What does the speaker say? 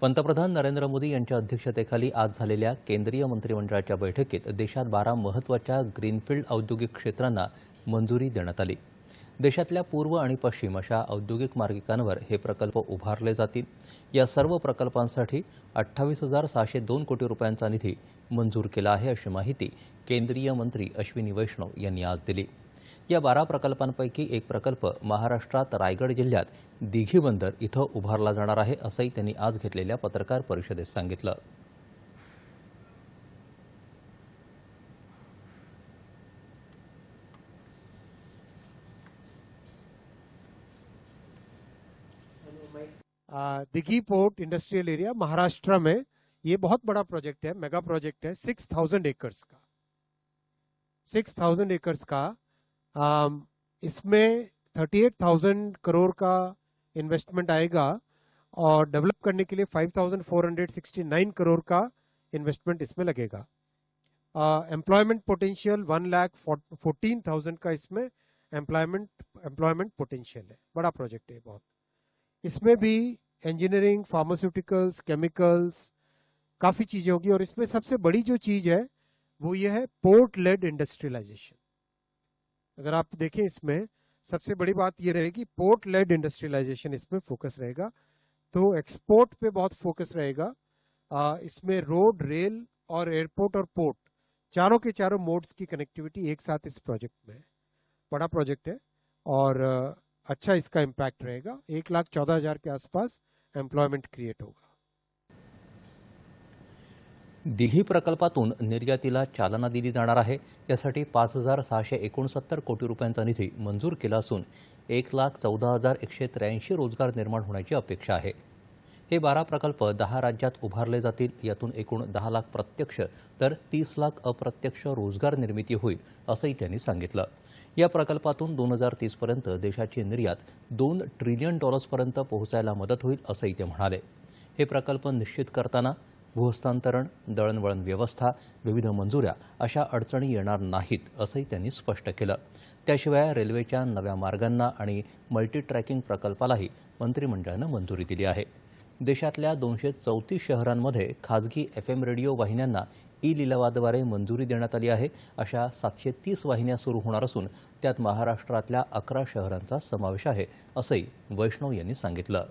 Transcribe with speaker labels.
Speaker 1: पंतप्रधान नरेंद्र मोदी यांच्या अध्यक्षतेखाली आज झालेल्या केंद्रीय मंत्रिमंडळाच्या बैठकीत देशात बारा महत्त्वाच्या ग्रीनफील्ड औद्योगिक क्षेत्रांना मंजुरी देण्यात आली देशातल्या पूर्व आणि पश्चिम अशा औद्योगिक मार्गिकांवर हे प्रकल्प उभारले जातील या सर्व प्रकल्पांसाठी अठ्ठावीस हजार सहाशे दोन कोटी रुपयांचा निधी मंजूर केला आहे अशी माहिती केंद्रीय मंत्री अश्विनी वैष्णव यांनी आज दिली या बारा प्रकल्पांपैकी एक प्रकल्प महाराष्ट्र रायगढ़ जिहतर दिघी बंदर इथं उभारला रहा है अस ही आज घत्रकार पत्रकार संगित
Speaker 2: Dighi port industrial area Maharashtra में ये बहुत बड़ा प्रोजेक्ट है मेगा प्रोजेक्ट है सिक्स थाउजेंड एकर्स का सिक्स थाउजेंड एकर्स का Um, इसमें 38,000 करोड़ का इन्वेस्टमेंट आएगा और डेवलप करने के लिए 5,469 करोड़ का इन्वेस्टमेंट इसमें लगेगा employment potential one lakh fourteen thousand का इसमें एम्प्लॉयमेंट एम्प्लॉयमेंट पोटेंशियल है बड़ा प्रोजेक्ट है बहुत इसमें भी इंजीनियरिंग फार्मास्यूटिकल्स केमिकल्स काफ़ी चीज़ें होगी और इसमें सबसे बड़ी जो चीज़ है वो ये है पोर्ट लेड इंडस्ट्रियलाइजेशन अगर आप देखें इसमें सबसे बड़ी बात ये रहेगी पोर्ट लेड इंडस्ट्रियलाइजेशन इसमें फोकस रहेगा तो एक्सपोर्ट पे बहुत फोकस रहेगा इसमें रोड रेल और एयरपोर्ट और पोर्ट चारों के चारों मोड्स की कनेक्टिविटी एक साथ इस प्रोजेक्ट में है बड़ा प्रोजेक्ट है और अच्छा इसका इम्पैक्ट रहेगा एक लाख चौदह हज़ार के आसपास एम्प्लॉयमेंट क्रिएट होगा
Speaker 1: दिघी प्रकल्पातून निर्यातीला चालना दिली जाणार आहे यासाठी पाच हजार सहाशे एकोणसत्तर कोटी रुपयांचा निधी मंजूर केला असून एक लाख चौदा हजार एकशे त्र्याऐंशी रोजगार निर्माण होण्याची अपेक्षा आहे हे बारा प्रकल्प दहा राज्यात उभारले जातील यातून एकूण दहा लाख प्रत्यक्ष तर तीस लाख अप्रत्यक्ष रोजगार निर्मिती होईल असंही त्यांनी सांगितलं या प्रकल्पातून दोन हजार तीसपर्यंत देशाची निर्यात दोन ट्रिलियन डॉलर्सपर्यंत पोहोचायला मदत होईल असंही ते म्हणाले हे प्रकल्प निश्चित करताना भूहस्तांतरण दळणवळण व्यवस्था विविध मंजुऱ्या अशा अडचणी येणार नाहीत असंही त्यांनी स्पष्ट केलं त्याशिवाय रेल्वेच्या नव्या मार्गांना आणि मल्टी ट्रॅकिंग प्रकल्पालाही मंत्रिमंडळानं मंजुरी दिली आहे देशातल्या दोनशे चौतीस शहरांमध्ये खाजगी एफ एम रेडिओ वाहिन्यांना ई लिलावाद्वारे मंजुरी देण्यात आली आहे अशा सातशे तीस वाहिन्या सुरू होणार असून त्यात महाराष्ट्रातल्या अकरा शहरांचा समावेश आहे असंही वैष्णव यांनी सांगितलं